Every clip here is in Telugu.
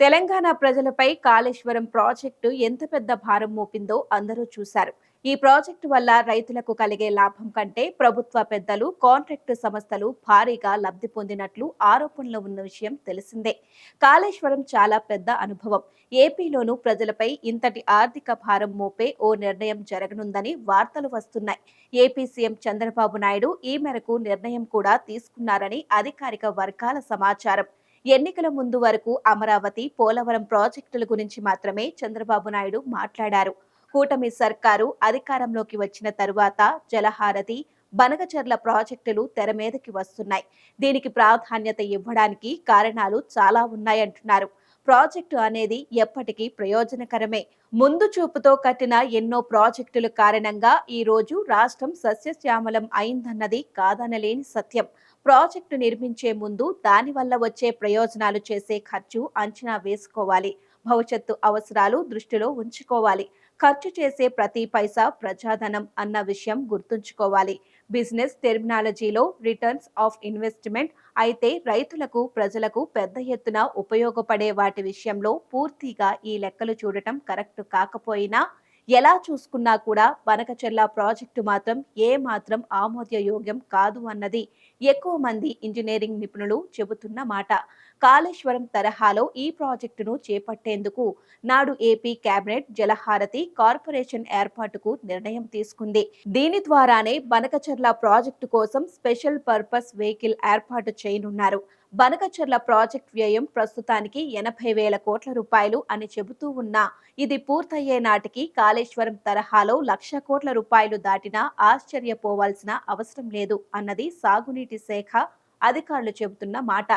తెలంగాణ ప్రజలపై కాళేశ్వరం ప్రాజెక్టు ఎంత పెద్ద భారం మోపిందో అందరూ చూశారు. ఈ ప్రాజెక్టు వల్ల రైతులకు కలిగే లాభం కంటే ప్రభుత్వ పెద్దలు కాంట్రాక్టు సంస్థలు భారీగా లబ్ధి పొందినట్లు ఆరోపణలు ఉన్న విషయం తెలిసిందే. కాళేశ్వరం చాలా పెద్ద అనుభవం. ఏపీలోనూ ప్రజలపై ఇంతటి ఆర్థిక భారం మోపే ఓ నిర్ణయం జరగనుందని వార్తలు వస్తున్నాయి. ఏపీ సీఎం చంద్రబాబు నాయుడు ఈ మేరకు నిర్ణయం కూడా తీసుకున్నారని అధికారిక వర్గాల సమాచారం. ఎన్నికల ముందు వరకు అమరావతి పోలవరం ప్రాజెక్టుల గురించి మాత్రమే చంద్రబాబు నాయుడు మాట్లాడారు. కూటమి సర్కారు అధికారంలోకి వచ్చిన తరువాత జలహారతి బనగచర్ల ప్రాజెక్టులు తెర మీదకి వస్తున్నాయి. దీనికి ప్రాధాన్యత ఇవ్వడానికి కారణాలు చాలా ఉన్నాయంటున్నారు. ప్రాజెక్టు అనేది ఎప్పటికీ ప్రయోజనకరమే. ముందు చూపుతో కట్టిన ఎన్నో ప్రాజెక్టుల కారణంగా ఈ రోజు రాష్ట్రం సస్యశ్యామలం అయిందన్నది కాదనలేని సత్యం. ప్రాజెక్టు నిర్మించే ముందు దానివల్ల వచ్చే ప్రయోజనాలు చేసే ఖర్చు అంచనా వేసుకోవాలి. భవిష్యత్తు అవసరాలు దృష్టిలో ఉంచుకోవాలి. ఖర్చు చేసే ప్రతి పైసా ప్రజాధనం అన్న విషయం గుర్తుంచుకోవాలి. బిజినెస్ టెర్మినాలజీలో రిటర్న్స్ ఆఫ్ ఇన్వెస్ట్మెంట్ అయితే రైతులకు ప్రజలకు పెద్ద ఎత్తున ఉపయోగపడే వాటి విషయంలో పూర్తిగా ఈ లెక్కలు చూడటం కరెక్ట్ కాకపోయినా ఎలా చూసుకున్నా కూడా బనకచెర్ల ప్రాజెక్టు మాత్రం ఏ మాత్రం ఆమోదయోగ్యం కాదు అన్నది ఎక్కువ మంది ఇంజనీరింగ్ నిపుణులు చెబుతున్న మాట. కాళేశ్వరం తరహాలో ఈ ప్రాజెక్టును చేపట్టేందుకు నాడు ఏపీ కేబినెట్ జలహారతి కార్పొరేషన్ ఏర్పాటుకు నిర్ణయం తీసుకుంది. దీని ద్వారానే బనకచర్ల ప్రాజెక్టు కోసం స్పెషల్ పర్పస్ వెహికల్ ఏర్పాటు చేయనున్నారు. బనకచర్ల ప్రాజెక్ట్ వ్యయం ప్రస్తుతానికి ఎనభై వేల కోట్ల రూపాయలు అని చెబుతూ ఉన్నా ఇది పూర్తయ్యే నాటికి కాళేశ్వరం తరహాలో లక్ష కోట్ల రూపాయలు దాటినా ఆశ్చర్యపోవాల్సిన అవసరం లేదు అన్నది సాగునీటి శాఖ అధికారులు చెబుతున్న మాట.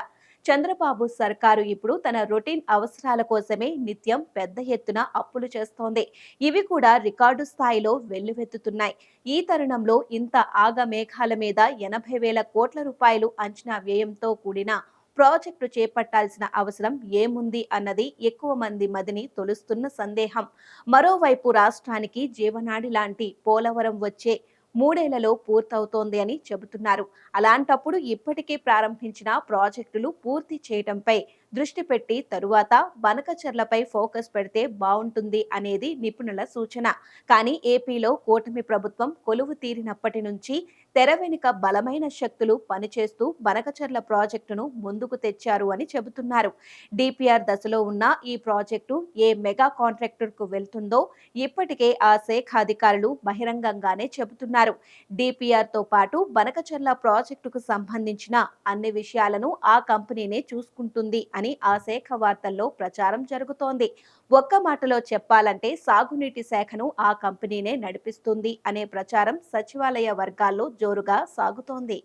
చంద్రబాబు సర్కారు ఇప్పుడు తన రొటీన్ అవసరాల కోసమే నిత్యం పెద్ద ఎత్తున అప్పులు చేస్తోంది. ఇవి కూడా రికార్డు స్థాయిలో వెల్లువెత్తుతున్నాయి. ఈ తరుణంలో ఇంత ఆగమేఘాల మీద ఎనభై వేల కోట్ల రూపాయలు అంచనా వ్యయంతో కూడిన ప్రాజెక్టు చేపట్టాల్సిన అవసరం ఏముంది అన్నది ఎక్కువ మంది మదిని తొలుస్తున్న సందేహం. మరోవైపు రాష్ట్రానికి జీవనాడి లాంటి పోలవరం వచ్చే మూడేళ్ళలో పూర్తవుతోంది అని చెబుతున్నారు. అలాంటప్పుడు ఇప్పటికే ప్రారంభించిన ప్రాజెక్టులు పూర్తి చేయడంపై దృష్టి పెట్టి తరువాత బనకచర్లపై ఫోకస్ పెడితే బాగుంటుంది అనేది నిపుణుల సూచన. కానీ ఏపీలో కూటమి ప్రభుత్వం కొలువు తీరినప్పటి నుంచి తెర వెనుక బలమైన శక్తులు పనిచేస్తూ బనకచర్ల ప్రాజెక్టును ముందుకు తెచ్చారు అని చెబుతున్నారు. డిపిఆర్ దశలో ఉన్న ఈ ప్రాజెక్టు ఏ మెగా కాంట్రాక్టర్కు వెళ్తుందో ఇప్పటికే ఆ శాఖ అధికారులు బహిరంగంగానే చెబుతున్నారు. డిపిఆర్తో పాటు బనకచర్ల ప్రాజెక్టుకు సంబంధించిన అన్ని విషయాలను ఆ కంపెనీనే చూసుకుంటుంది అని ఆ శాఖ వార్తల్లో ప్రచారం జరుగుతోంది. ఒక్క మాటలో చెప్పాలంటే సాగునీటి శాఖను ఆ కంపెనీనే నడిపిస్తుంది అనే ప్రచారం సచివాలయ వర్గాల్లో జోరుగా సాగుతోంది.